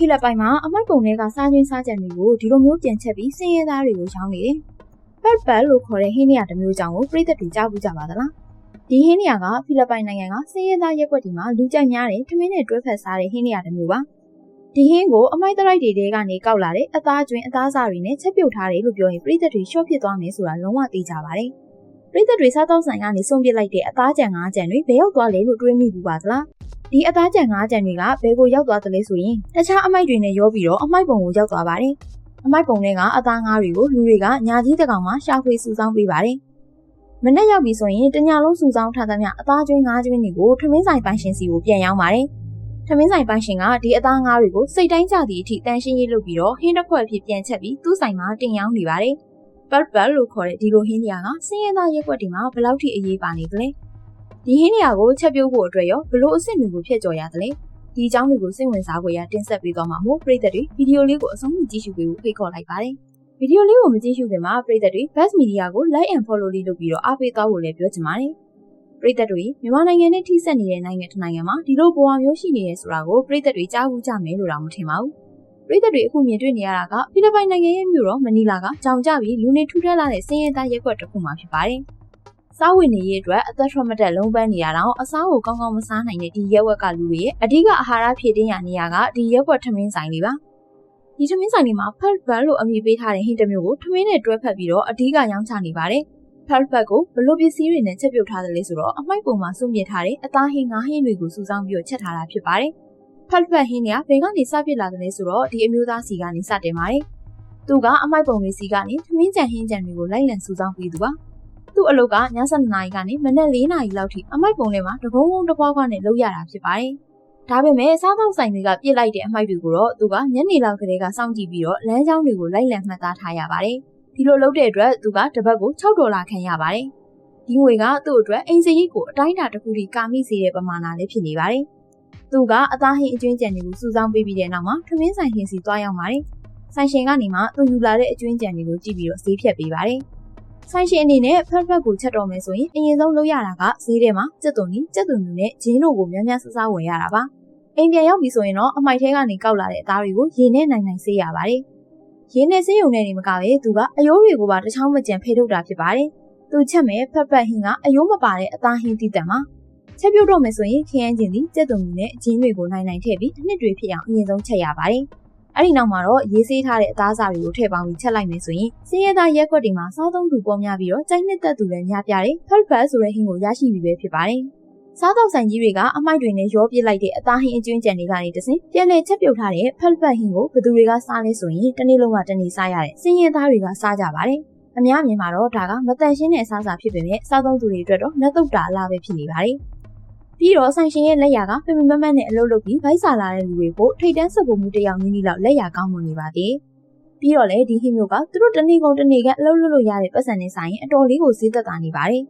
ဖိလစ်ပိုင်မှာအမိုက်ပုံတွေကစားချင်းစားကြံတွေကိုဒီလိုမျိုးပြန်ချက်ပြီးစင်းရဲသားတွေကိုရောင်းနေတယ်။ပတ်ပတ်လို့ခေါ်တဲ့ဟင်းနေရတစ်မျိုးကြောင့်ကိုပြည်သက်တွေကြားဘူးကြပါသလား။ဒီဟင်းနေရကဖိလစ်ပိုင်နိုင်ငံကစင်းရဲသားရက်ွက်ဒီမှာလူကြိုက်များတဲ့ထမင်းနဲ့တွဲဖက်စားတဲ့ဟင်းနေရတစ်မျိုးပါ။ဒီဟင်းကိုအမိုက်တရိုက်တွေတဲကနေကောက်လာတဲ့အသားကျွင်းအသားစားတွေနဲ့ချက်ပြုတ်ထားတယ်လို့ပြောရင်ပြည်သက်တွေရှော့ဖြစ်သွားမယ်ဆိုတာလုံးဝသိကြပါတယ်။ပြည်သက်တွေစားတော့ဆိုင်ကနေဆုံးပစ်လိုက်တဲ့အသားကြံ၅ကြံတွေဘယ်ရောက်သွားလဲလို့တွေးမိဘူးပါသလား။ ဒီအသားကြံငါးကြံတွေကဘယ်ကိုရောက်သွားသလဲဆိုရင်တခြားအမိုက်တွေနဲ့ရောပြီးတော့အမိုက်ပုံကိုရောက်သွားပါတယ်။အမိုက်ပုံတွေကအသားငါးတွေကိုလူတွေကညာကြီးတကောင်မှရှာဖွေစုဆောင်းပေးပါတယ်။မနေ့ရောက်ပြီဆိုရင်တညလုံးစုဆောင်းထားသမျှအသားကျွင်းငါးကျွင်းတွေကိုထမင်းဆိုင်ပိုင်ရှင်စီကိုပြန်ရောက်ပါတယ်။ထမင်းဆိုင်ပိုင်ရှင်ကဒီအသားငါးတွေကိုစိတ်တိုင်းကြသည့်အထိတန်ရှင်းရေးလုပ်ပြီးတော့ဟင်းတစ်ခွက်ဖြစ်ပြန်ချက်ပြီးသူ့ဆိုင်မှာတင်ရောင်းနေပါတယ်။ပတ်ပတ်လို့ခေါ်တဲ့ဒီလိုဟင်းတွေကစင်းရဲသားရက်ွက်တွေမှာဘယ်လောက်ထိအရေးပါနေသလဲ။ ဒီဟင်းနေရာကိုချက်ပြုတ်ဖို့အတွက်ရောဘလို့အစ်စ်တွေကိုဖျက်ကျော်ရသလဲဒီအကြောင်းတွေကိုစိတ်ဝင်စားဖွယ်ရတင်ဆက်ပေးသွားမှာမို့ပရိသတ်တွေဗီဒီယိုလေးကိုအဆုံးထိကြည့်ရှုပေးဖို့ဖိတ်ခေါ်လိုက်ပါတယ်ဗီဒီယိုလေးကိုမကြည့်ရှုခင်မှာပရိသတ်တွေ Best Media ကို Like and Follow လေးလုပ်ပြီးတော့အားပေးသွားဖို့လည်းပြောချင်ပါတယ်ပရိသတ်တွေမြန်မာနိုင်ငံနဲ့ထိစပ်နေတဲ့နိုင်ငံတစ်နိုင်ငံမှာဒီလိုဘဝမျိုးရှိနေရဆိုတာကိုပရိသတ်တွေကြားဘူးကြမယ်လို့တော့မထင်ပါဘူးပရိသတ်တွေအခုမြင်တွေ့နေရတာကဖိလစ်ပိုင်နိုင်ငံရဲ့မြို့တော်မနီလာကကြောင်ကြပြီးလူနေထူထပ်လာတဲ့စင်းရဲသားရက်ွက်တစ်ခုမှဖြစ်ပါတယ်။ စားဝတ်နေရေးအတွက်အသက်ထွက်မတက်လုံးပန်းနေရတော့အစားကိုကောင်းကောင်းမစားနိုင်တဲ့ဒီရက်ဝက်ကလူတွေရဲ့အဓိကအာဟာရဖြည့်တင်းရနေရကဒီရက်ွက်ထမင်းဆိုင်လေးပါဒီထမင်းဆိုင်လေးမှာဖတ်ဘတ်လို့အမည်ပေးထားတဲ့ဟင်းတစ်မျိုးကိုထမင်းနဲ့တွဲဖက်ပြီးတော့အဓိကရောင်းချနေပါတယ်ဖတ်ဘတ်ကိုဘလို့ပစ္စည်းတွေနဲ့ချက်ပြုတ်ထားတယ်လဲဆိုတော့အမိုက်ပုံမှာစုမြစ်ထားတဲ့အသားဟင်းငါးဟင်းတွေကိုစုဆောင်းပြီးတော့ချက်ထားတာဖြစ်ပါတယ်ဖတ်ဘတ်ဟင်းတွေကဘယ်ကနေစပြစ်လာတယ်လဲဆိုတော့ဒီအမျိုးသားစီကနေစတင်ပါတယ်သူကအမိုက်ပုံလေးစီကနေသမင်းကြံဟင်းကြံတွေကိုလိုက်လံစုဆောင်းပြီးသူပါ သူ့အလုပ်ကည7နာရီကနေမနက်4နာရီလောက်ထိအမိုက်ပုံထဲမှာတကုန်းကုန်းတပွားပွားနဲ့လုပ်ရတာဖြစ်ပါတယ်။ဒါပေမဲ့စားသောက်ဆိုင်တွေကပြစ်လိုက်တဲ့အမိုက်တွေကိုတော့သူကညနေလောက်ကလေးကစောင့်ကြည့်ပြီးတော့လမ်းကြောင်းတွေကိုလိုက်လံမှတ်သားထားရပါတယ်။ဒီလိုလုပ်တဲ့အတွက်သူကတစ်ပတ်ကို6ဒေါ်လာခံရပါတယ်။ဒီငွေကသူ့အတွက်အိမ်စရိတ်ကိုအတိုင်းအတာတစ်ခုထိကာမိစေတဲ့ပမာဏလေးဖြစ်နေပါတယ်။သူကအသားဟင်းအကျွင်းကြံတွေကိုစုဆောင်းပေးပြီးတဲ့နောက်မှာထမင်းဆိုင်ဟင်းစီသွားရောက်ပါတယ်။ဆိုင်ရှင်ကနေမှသူယူလာတဲ့အကျွင်းကြံတွေကိုကြည့်ပြီးတော့ဈေးဖြတ်ပေးပါတယ်။ ဆိုင်ရှင်အနေနဲ့ဖက်ဖက်ကိုချက်တော်မယ်ဆိုရင်အရင်ဆုံးလုပ်ရတာကဈေးထဲမှာကြက်သွန်နီကြက်သွန်နီနဲ့ဂျင်းတို့ကိုများများဆဆဝယ်ရတာပါအိမ်ပြန်ရောက်ပြီဆိုရင်တော့အမိုက်ထဲကနေကောက်လာတဲ့အသားတွေကိုရေနဲ့နိုင်နိုင်ဆေးရပါတယ်ရေနဲ့ဆေးရုံနဲ့နေမကပဲသူကအယိုးတွေကိုပါတစ်ချောင်းမကျန်ဖေထုတ်တာဖြစ်ပါတယ်သူချက်မဲ့ဖက်ဖက်ဟင်းကအယိုးမပါတဲ့အသားဟင်းတည်တံမှာချက်ပြုတ်တော့မယ်ဆိုရင်ခရမ်းကျင်သည်ကြက်သွန်နီနဲ့ဂျင်းတွေကိုနိုင်နိုင်ထည့်ပြီးတစ်နှစ်တွေဖြစ်အောင်အရင်ဆုံးချက်ရပါတယ် အဲ့ဒီနောက်မှာတော့ရေးဆေးထားတဲ့အသားစာတွေကိုထည့်ပေါင်းပြီးချက်လိုက်မယ်ဆိုရင်စင်းရဲသားရက်ွက်တွေမှာစားသုံးသူပေါ်များပြီးတော့ကြိုက်နှစ်သက်သူလည်းများပြားတယ်ဖက်ဖက်ဆိုတဲ့ဟင်းကိုရရှိပြီပဲဖြစ်ပါတယ်စားတော့ဆိုင်ကြီးတွေကအမိုက်တွေနဲ့ရောပြစ်လိုက်တဲ့အသားဟင်းအကျွင်းကြံတွေကနေတစင်ပြန်လဲချက်ပြုတ်ထားတဲ့ဖက်ဖက်ဟင်းကိုဘသူတွေကစားလဲဆိုရင်တနေ့လုံးကတနေ့စားရတဲ့စင်းရဲသားတွေကစားကြပါတယ်အများမြင်မှာတော့ဒါကမတန်ရှင်းတဲ့အစားအစာဖြစ်ပေမဲ့စားသုံးသူတွေအတွက်တော့နှက်တုတ်တာအလားပဲဖြစ်နေပါတယ် ပြီးတော့ဆိုင်ရှင်ရဲ့လက်ရာကပင်ပင်မမတ်နဲ့အလုပ်လုပ်ပြီးဗိုက်စာလာတဲ့လူတွေကိုထိတ်တန်းစပ်ဖို့မှုတယောက်နည်းနည်းလောက်လက်ရာကောင်းမွန်နေပါသေးပြီးတော့လေဒီဟင်းမျိုးကသူတို့တနေ့ကုန်တနေ့ကအလုပ်လုပ်လို့ရတဲ့ပတ်စံနဲ့ဆိုင်ရင်အတော်လေးကိုဈေးသက်သာနေပါတယ်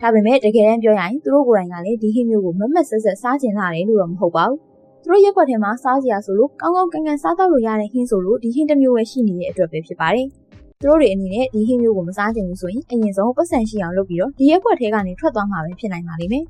ဒါပေမဲ့တကယ်တမ်းပြောရရင်သူတို့ကိုယ်တိုင်ကလည်းဒီဟင်းမျိုးကိုမမတ်ဆက်ဆက်စားကျင်လာတယ်လို့တော့မဟုတ်ပါဘူးသူတို့ရက်ွက်ထဲမှာစားစရာဆိုလို့ကောင်းကောင်းကန်ကန်စားတော့လို့ရတဲ့ဟင်းဆိုလို့ဒီဟင်းတစ်မျိုးပဲရှိနေတဲ့အတွက်ပဲဖြစ်ပါတယ်သူတို့တွေအနေနဲ့ဒီဟင်းမျိုးကိုမစားချင်ဘူးဆိုရင်အရင်ဆုံးပတ်စံရှိအောင်လုပ်ပြီးတော့ဒီရက်ွက်ထဲကနေထွက်သွားမှာပဲဖြစ်နိုင်ပါလိမ့်မယ်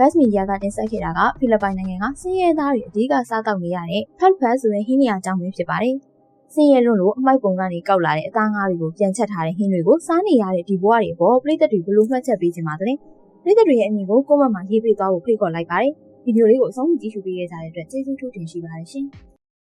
Best Media ကတင်ဆက်ခဲ့တာကဖိလစ်ပိုင်နိုင်ငံကစင်းရဲသားတွေအဓိကစားတောက်နေရတဲ့ Pet Fat ဆိုတဲ့ဟင်းနေရာအကြောင်းပဲဖြစ်ပါတယ်။စင်းရဲလွန်းလို့အမိုက်ပုံကနေကောက်လာတဲ့အသားငါးတွေကိုပြန်ချက်ထားတဲ့ဟင်းတွေကိုစားနေရတဲ့ဒီဘဝတွေပေါ်ပြည်သက်တွေဘယ်လိုမှတ်ချက်ပေးချင်ပါသလဲ။ပြည်သက်တွေရဲ့အမြင်ကိုကိုမန့်မှာရေးပေးသွားဖို့ဖိတ်ခေါ်လိုက်ပါတယ်။ဗီဒီယိုလေးကိုအဆုံးထိကြည့်ရှုပေးခဲ့ကြတဲ့အတွက်ကျေးဇူးထူးတင်ရှိပါတယ်ရှင်။